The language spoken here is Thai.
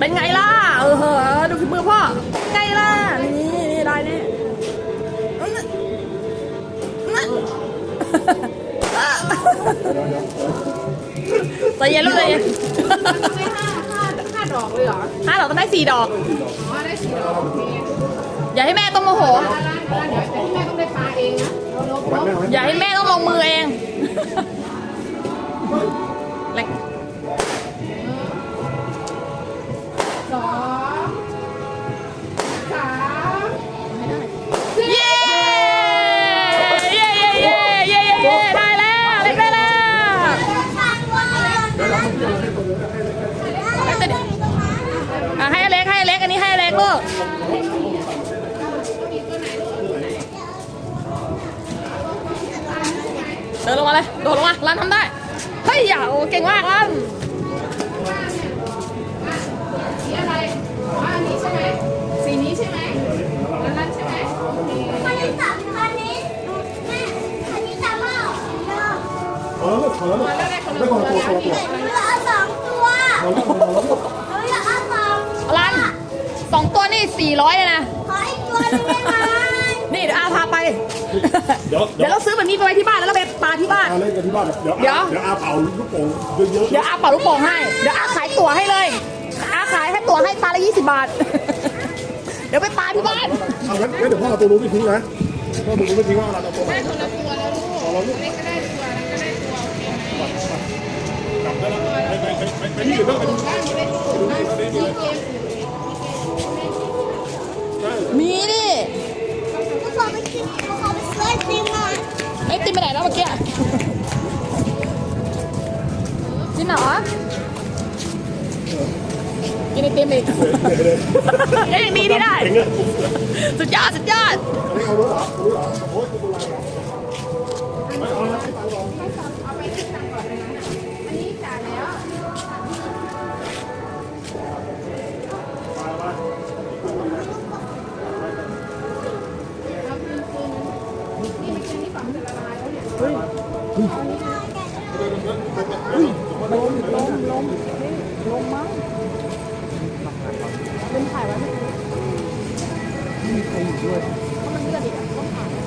เป็นไงล่ะ เออเหอะดูฝีมือพ่อไงล่ะ นี่นี่ได้แน่นั่นนั่นใจเย็นลูกใจเย็นห้าดอกเลยเหรอห้าดอกต้องได้สี่ดอกอ๋อได้สี่ดอกอย่าให้แม่ต้องโมโหร้านร้านร้านเดี๋ยวแม่ต้องได้ปลาเองนะอย่าให้แม่ต้องลงมือเอง อเล็กลูกเดินลงมาเลย โดดลงมารันทำได้ เฮ้ยอย่าโอ้เก่งมากรันสีอะไรอ๋ออันนี้ใช่ไหมสีนี้ใช่ไหมร้านนั้นใช่ไหมโอเคคันนี้จับคันนี้แม่คันนี้จับเปล่าเออเออมาแล้วได้คนไม่ละพตัอวตัวแล้วตัวนี่ตัวหนูเอาสองตัวเราแล้วเราแล้วหนูอยา 400เลยนะนี่เดี๋ยวอาพาไป เดี๋ยวเดี๋ยวเราซื้อแบบนี้ไปไว้ที่บ้านแล้วเราไปปลาที่บ้านเดี๋ยว เดี๋ยวอาเผาลูกโป่งเยอะๆเดี๋ยวอาเป่าลูกโป่งให้ เดี๋ยวอาขายตั๋วให้เลย อาขายให้ตั๋วให้ปลาละ20 บาท เดี๋ยวไปปลาที่บ้าน เอางั้นเดี๋ยวพ่อเอาตัวนู้ไม่ทิ้งนะพ่อมึงไม่ทิ้งว่าเราตัวไหนคนละตัวแล้เราลูกไม่ได้ตัวนั้ได้ตัวไมกได้แล้วไปไปไปไปไม่ได้างไมีดิหนูขอไปกินหนูขอไปซื้อไอติมหน่อยไอ้ติมไปไหนแล้วเมื่อกี้กินเหรอกินไอติมอีกเอ้ยยังดีที่ได้เองเนี่ยสุดยอดสุดยอด ไม่เอารู้เหรอรู้เหรอโอ้ยตัวอะไร ลายแล้วเนี่ยเป็นถ่ายไว้ไม่มีใครอยู่ด้วยเพราะมันเลือดอีกอะ